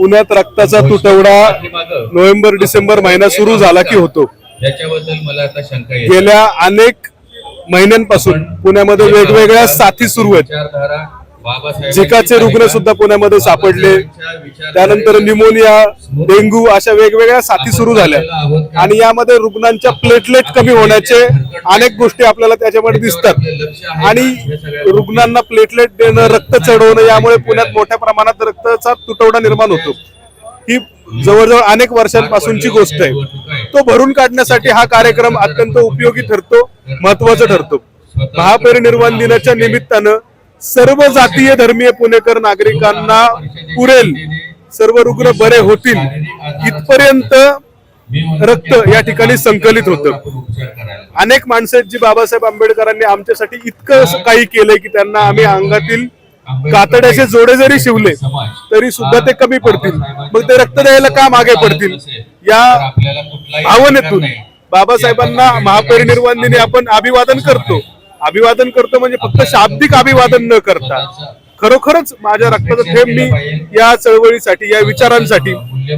पुण्यात रक्ताचा तुटवडा नोव्हेंबर डिसेंबर महिना सुरू झाला की होतो. याच्याबद्दल मला आता शंका गेल्या अनेक महिन्यांपासून पुण्यामध्ये वेगवेगळ्या साथी सुरू आहेत. झिकाचे रुग्ण? सुद्धा पुण्यामध्ये सापडले. त्यानंतर निमोनिया डेंग्यू अशा वेगवेगळ्या साथी सुरू झाल्या. आणि यामध्ये रुग्णांच्या प्लेटलेट कमी होण्याचे अनेक गोष्टी आपल्याला त्याच्यामध्ये दिसतात. आणि रुग्णांना प्लेटलेट देणं रक्त चढवणं यामुळे पुण्यात मोठ्या प्रमाणात रक्ताचा तुटवडा निर्माण होतो. ही जवळजवळ अनेक वर्षांपासूनची गोष्ट आहे. तो भरून काढण्यासाठी हा कार्यक्रम अत्यंत उपयोगी ठरतो महत्त्वाचा ठरतो. महापरिनिर्वाण दिनाच्या निमित्तानं सर्व जातीय धर्मीय पुणेकर नागरिकांना पुरेल. सर्व रुग्ण बरे होतील. इथपर्यंत रक्त या ठिकाणी संकलित होतं. अनेक माणसं आहेत जी बाबासाहेब आंबेडकरांनी आमच्यासाठी इतकं काही केलंय की त्यांना आम्ही अंगातील कातड्याचे जोडे जरी शिवले तरी सुद्धा ते कमी पडतील. मग ते रक्त द्यायला का मागे पडतील? या भावनेतून बाबासाहेबांना महापरिनिर्वाण दिनी आपण अभिवादन करतो. अभिवादन करतो म्हणजे फक्त शाब्दिक अभिवादन न करता. खरोखरच माझ्या रक्ताचा थेंब मी या चळवळीसाठी या विचारांसाठी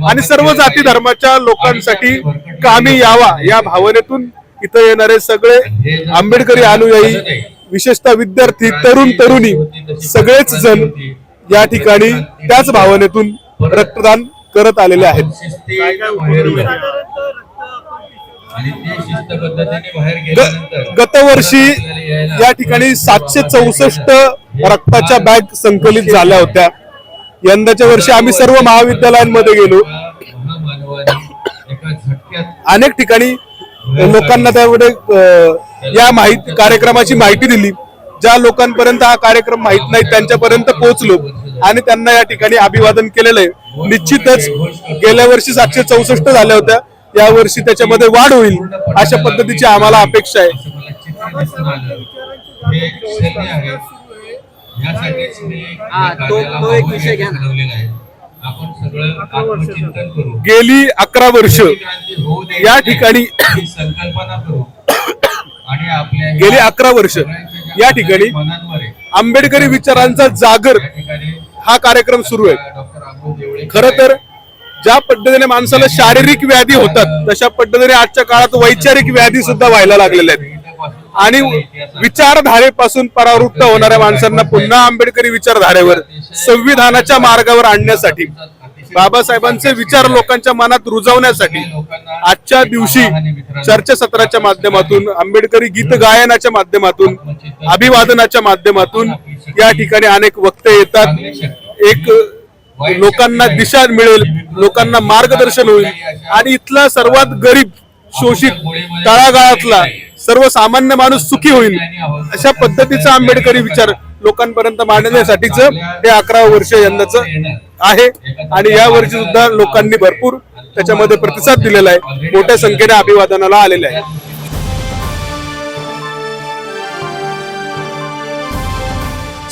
आणि सर्व जाती धर्माच्या लोकांसाठी कामी यावा या भावनेतून इथं येणारे सगळे आंबेडकरी अनुयायी विशेषतः विद्यार्थी तरुण तरुणी सगळेच जण या ठिकाणी त्याच भावनेतून रक्तदान करत आलेले आहेत. गतवर्षी या ठिकाणी सातशे चौसष्ट रक्ताच्या बॅग संकलित झाल्या होत्या. यंदाच्या वर्षी आम्ही सर्व महाविद्यालयांमध्ये गेलो. अनेक ठिकाणी लोकांना त्यामध्ये या माहिती कार्यक्रमाची माहिती दिली. ज्या लोकांपर्यंत हा कार्यक्रम माहीत नाही त्यांच्यापर्यंत पोहोचलो. आणि त्यांना या ठिकाणी अभिवादन केलेलं आहे. निश्चितच गेल्या वर्षी सातशे चौसष्ट झाल्या होत्या. या वर्षी त्याच्यामध्ये वाढ होईल अशा पद्धतीची आम्हाला अपेक्षा आहे. गेली अकरा वर्ष या ठिकाणी गेली अकरा वर्ष या ठिकाणी आंबेडकरी विचारांचा जागर हा कार्यक्रम सुरू आहे. खर तर ज्या पद्धतीने माणसाला शारीरिक व्याधी होतात तशा पद्धतीने आजच्या काळात वैचारिक व्याधी सुद्धा व्हायला लागलेल्या आहेत. आणि विचारधारेपासून परावृत्त होणाऱ्या माणसांना पुन्हा आंबेडकरी विचारधारेवर संविधानाच्या मार्गावर आणण्यासाठी बाबासाहेबांचे विचार लोकांच्या मनात रुजवण्यासाठी आजच्या दिवशी चर्चासत्राच्या माध्यमातून आंबेडकरी गीत गायनाच्या माध्यमातून अभिवादनाच्या माध्यमातून या ठिकाणी अनेक वक्ते येतात. एक लोकांना दिशा मिळेल लोकांना मार्गदर्शन होईल. आणि इथला सर्वात गरीब शोषित तळागाळातला सर्वसामान्य माणूस सुखी होईल अशा पद्धतीचा आंबेडकरी विचार लोकांपर्यंत मांडण्यासाठीच हे अकरा वर्ष यंदाच आहे. आणि या वर्षी सुद्धा लोकांनी भरपूर त्याच्यामध्ये प्रतिसाद दिलेला आहे. मोठ्या संख्येने अभिवादनाला आलेले आहे.